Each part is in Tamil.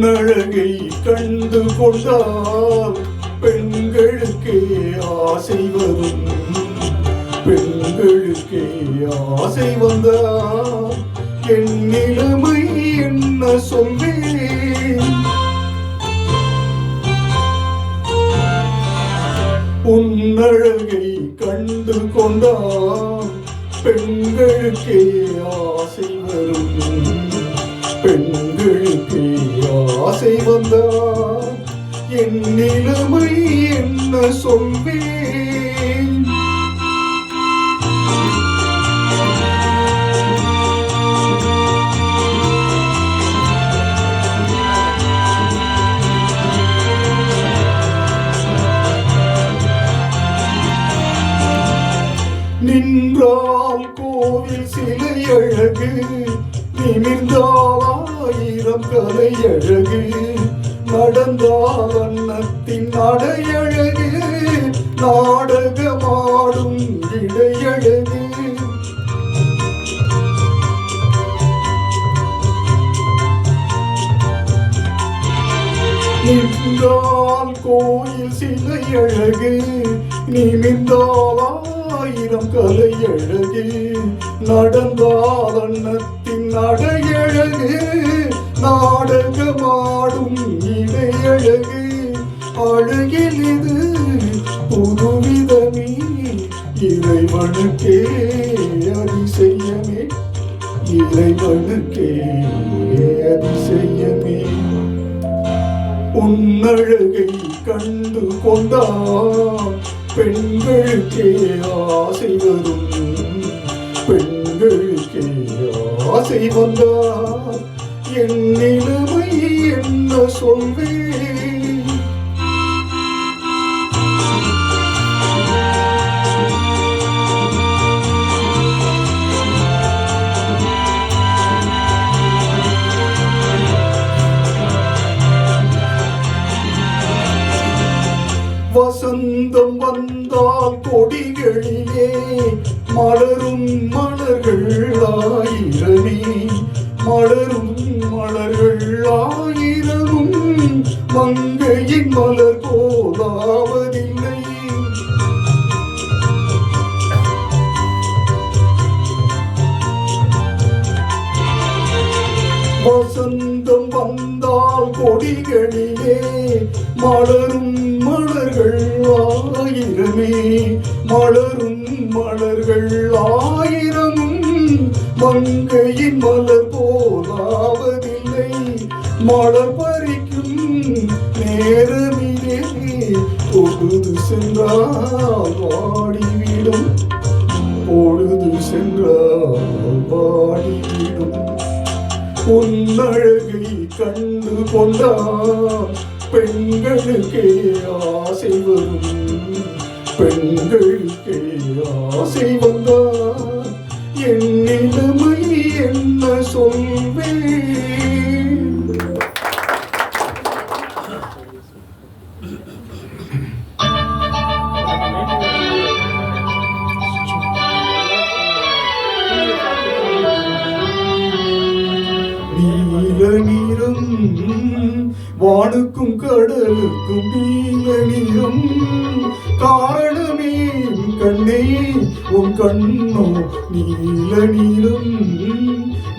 பெண்ணழகை கண்டு கொண்டால் பெண்களுக்கே ஆசை வரும். பெண்களுக்கே ஆசை வந்தால் என் நிலைமை என்ன சொல்வேன்? உன்னழகை கண்டு கொண்டால் பெண்களுக்கே ஆசை வரும். பெண்களுக்கே ஆசை வந்தால் என் நிலைமை என்ன சொல்வேன்? நின்றால் கோவில் சிலை அழகு நிமிர்ந்தால் ஆயிரம் அழகு நடந்தால் அன்னத்தின் நடையழகு நாடகமாடும் இடையழகு நின்றால் கோயில் சிலை அழகு நிமிர்ந்தால் ஆயிரம் கலை அழகு நடந்தால் அன்னத்தின் நடையழகு நாடகமாடும் இடையழகு அழகில் இது புதுவிதமே இறைவனுக்கே அதிசயமே. இறைவனுக்கே அதிசயமே. உன்னழகை கண்டு கொண்டால் பெண்களுக்கே ஆசை வரும். பெண்களுக்கே ஆசை வந்தால் என் நிலைமை என்ன சொல்வேன்? மலரும் மலர்கள் ஆயிரமும் மங்கையின் மலர் போதாவதில்லை. வசந்தம் வந்தால் கொடிகளிலே மலரும் மலர்கள் ஆயிரமே. மலரும் மலர்கள் ஆயிரமும் மங்கையின் மலர் போலாவதில்லை. மலர் பறிக்கும் நேரமிலே பொழுது சென்றால் வாடிவிடும். பொழுது சென்றால் வாடிவிடும். உன்னழகை கண்டு கொண்டால் பெண்களுக்கே ஆசை வரும். பெண்களுக்கே ஆசை வந்தால் என் நிலைமை என்ன சொல்வேன்? நீல வானுக்கும் கடலுக்கும் நீல நீரம் காரணமே கண்ணே உன் கண்ணோ நீல நிறம்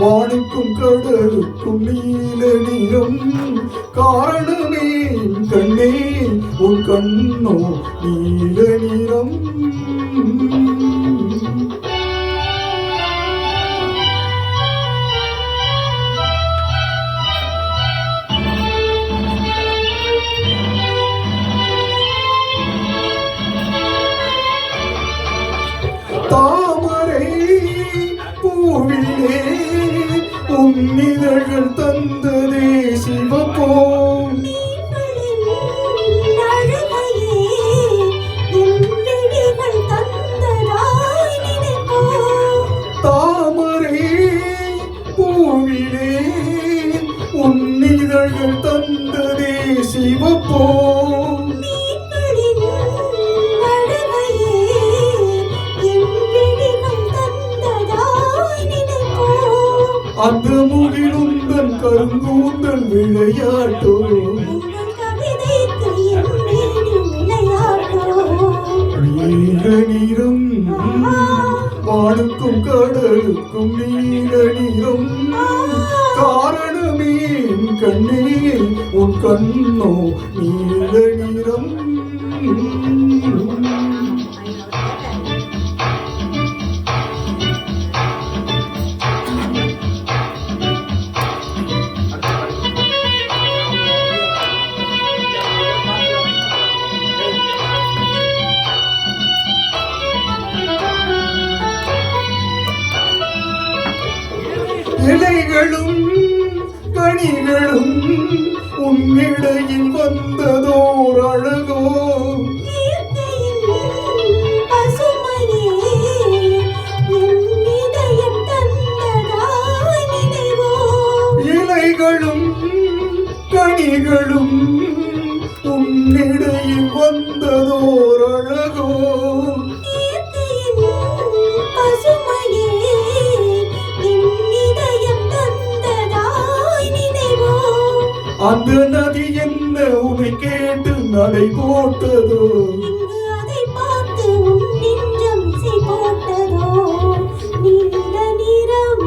வானுக்கும் கடலுக்கும் நீல நிறம் காரணமே கண்ணே உன் கண்ணோ நீல நிறம் கோவிலே உன்னிதழ்கள் தந்ததே சிவப்போ தாமரை பூவிலே உன்னிதழ்கள் தந்ததே சிவப்போ அந்த முகிலுந்தன் உந்தன் கருங்கூந்தல் விளையாட்டோ. நீல நிறம் வானுக்கும் கடலுக்கும் நீல நிறம் காரணமே கண்ணே உன் கண்ணோ நீல நிறம் உன்னிடையில் வந்ததோர் அழகோ? இலைகளும் கனிகளும் உன்னிடையில் வந்ததோர் உன்னை கேட்டு நடை போட்டதோ? அதை பார்த்து நெஞ்சம் இசை போட்டதோ? நீல நிறம்.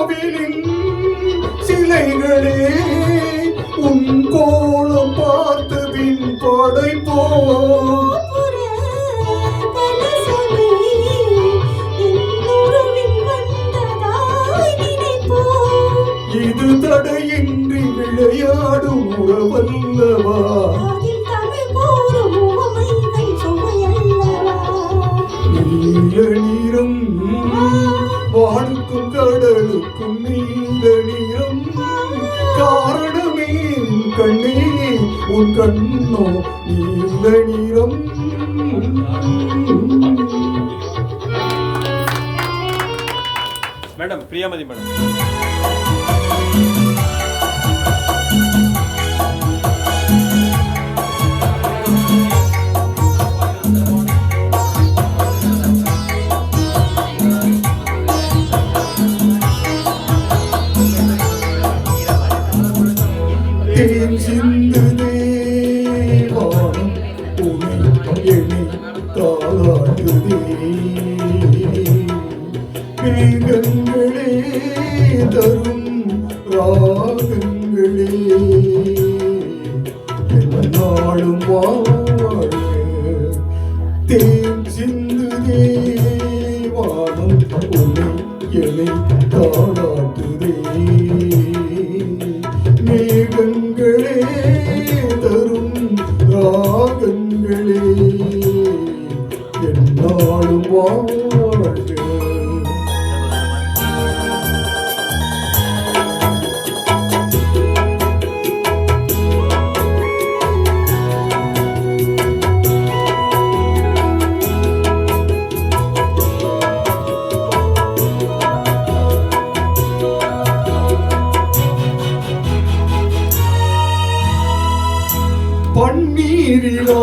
உன் கண்ணோ நீல நிறம் மேடம் பிரியாமதி மேடம் நாளும்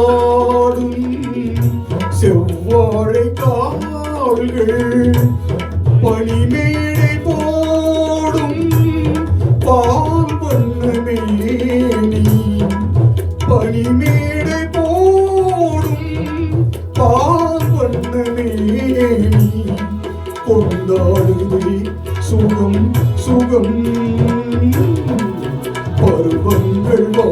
பன்னீரிலாடும் செவ்வாழை கால்கள் பனிமேடை போடும் பால் வண்ணமேனி பனிமேடை போடும் பால் வண்ணமேனி கொண்டாடுதே சுகம் சுகம். பருவங்கள் வா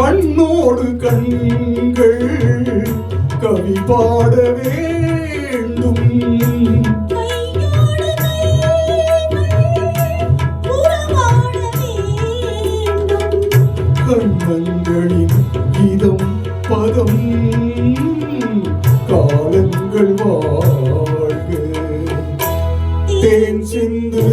கண்ணோடு கண்கள் கவி பாட வேண்டும். கண்ணங்களின் இதம் பதம் காலங்கள் வாழ்க. தேன் சிந்து